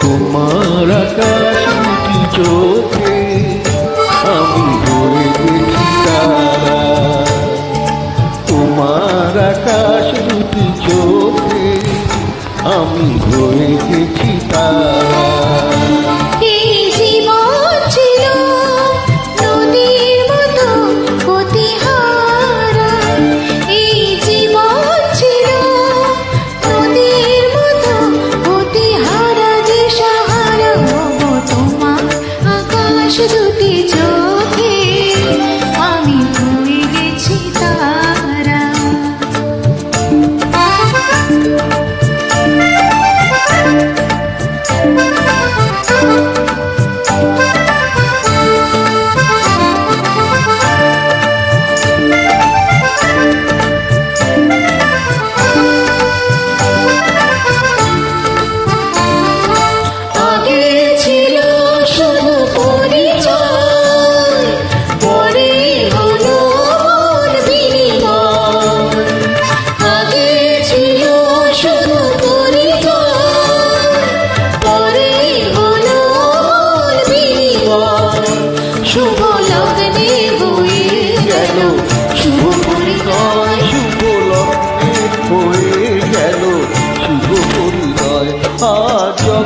তোমার আকাশ চোখে আমি হয়ে গেছি তারা। তোমার আকাশ দুটি চোখে আমি হয়ে গেছি তারা।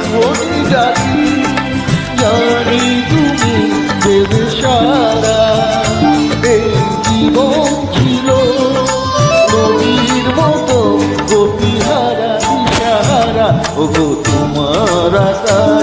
যখনই ডাকি ছিল নদীর মতো গতিহারা দিশাহারা ওগো তোমার আকাশ।